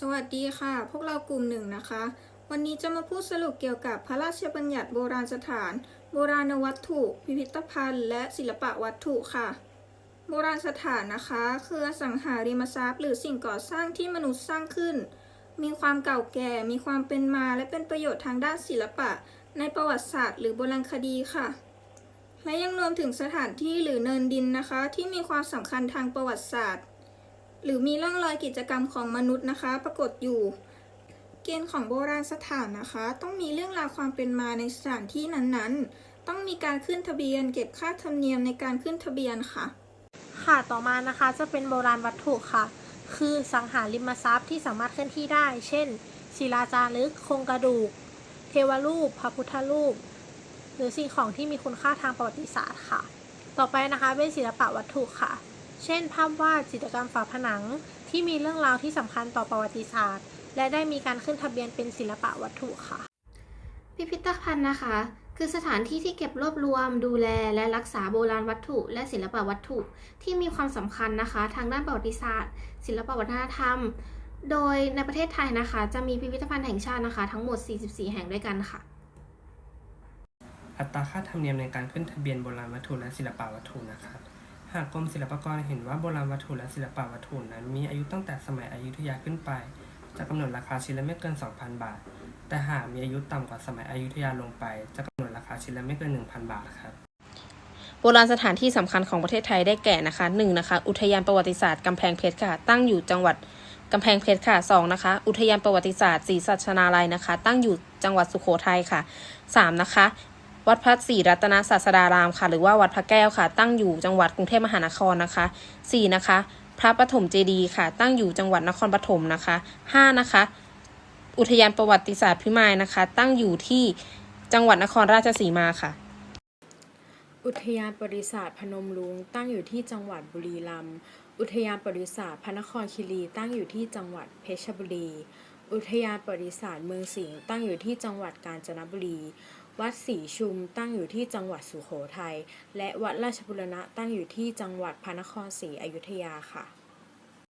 สวัสดีค่ะ พวกเรากลุ่มหนึ่งนะคะ วันนี้จะมาพูดสรุปเกี่ยวกับพระราชบัญญัติโบราณสถาน โบราณวัตถุ พิพิธภัณฑ์ และศิลปะวัตถุค่ะ โบราณสถานนะคะ คืออสังหาริมทรัพย์ หรือสิ่งก่อสร้างที่มนุษย์สร้างขึ้น มีความเก่าแก่ มีความเป็นมา และเป็นประโยชน์ทางด้านศิลปะ ในประวัติศาสตร์ หรือโบราณคดีค่ะ และยังรวมถึงสถานที่หรือเนินดินนะคะ ที่มีความสำคัญทางประวัติศาสตร์ หรือมีร่องรอยกิจกรรมของมนุษย์นะคะ ปรากฏอยู่ เกณฑ์ของโบราณสถานนะคะ ต้องมีเรื่องราวความเป็นมาในสถานที่นั้นๆ ต้องมีการขึ้นทะเบียน เก็บค่าธรรมเนียมในการขึ้นทะเบียนค่ะ ค่ะต่อมานะคะจะเป็นโบราณวัตถุค่ะ คือสังหาริมทรัพย์ที่สามารถเคลื่อนที่ได้ เช่นศิลาจารึกโครงกระดูก เทวรูป พระพุทธรูป หรือสิ่งของที่มีคุณค่าทางประวัติศาสตร์ค่ะ ต่อไปนะคะเป็นศิลปะวัตถุค่ะ เช่น ภาพวาดจิตรกรรมฝาผนัง ที่มีเรื่องราวที่สำคัญต่อประวัติศาสตร์ และได้มีการขึ้นทะเบียนเป็นศิลปะวัตถุค่ะ พิพิธภัณฑ์นะคะ คือสถานที่ที่เก็บรวบรวม ดูแล และรักษาโบราณวัตถุ และศิลปวัตถุ ที่มีความสำคัญนะคะ ทางด้านประวัติศาสตร์ ศิลปวัฒนธรรม โดยในประเทศไทยนะคะ จะมีพิพิธภัณฑ์แห่งชาตินะคะ ทั้งหมด 44 แห่งด้วยกันค่ะอัตราค่าธรรมเนียมในการขึ้นทะเบียนโบราณวัตถุและศิลปวัตถุนะครับ หากกรมศิลปากรเห็นว่าโบราณวัตถุและศิลปวัตถุนั้นมีอายุตั้งแต่สมัยอยุธยาขึ้นไป จะกำหนดราคาชิ้นละไม่เกิน 2,000 บาท แต่หากมีอายุต่ำกว่าสมัยอยุธยาลงไป จะกำหนดราคาชิ้นละไม่เกิน 1,000 บาทครับ โบราณสถานที่สำคัญของประเทศไทยได้แก่นะคะหนึ่งนะคะ อุทยานประวัติศาสตร์กำแพงเพชรค่ะ ตั้งอยู่จังหวัดกำแพงเพชรค่ะสองนะคะ อุทยานประวัติศาสตร์ศรีสัชนาลัยนะคะ ตั้งอยู่จังหวัดสุโขทัยค่ะสามนะคะ วัดพระศรีรัตนศาสดารามค่ะ หรือว่าวัดพระแก้วค่ะ ตั้งอยู่จังหวัดกรุงเทพมหานครนะคะสี่นะคะ พระปฐมเจดีย์ค่ะ ตั้งอยู่จังหวัดนครปฐมนะคะห้านะคะ อุทยานประวัติศาสตร์พิมายนะคะ ตั้งอยู่ที่จังหวัดนครราชสีมาค่ะ อุทยานประวัติศาสตร์พนมรุ้งตั้งอยู่ที่จังหวัดบุรีรัมย์อุทยานประวัติศาสตร์พระนครคีรีตั้งอยู่ที่จังหวัดเพชรบุรี อุทยานประวัติศาสตร์เมืองสิงห์ตั้งอยู่ที่จังหวัดกาญจนบุรี วัดศรีชุมตั้งอยู่ที่จังหวัดสุโขทัย และวัดราชบุรณะตั้งอยู่ที่จังหวัดพระนครศรีอยุธยาค่ะ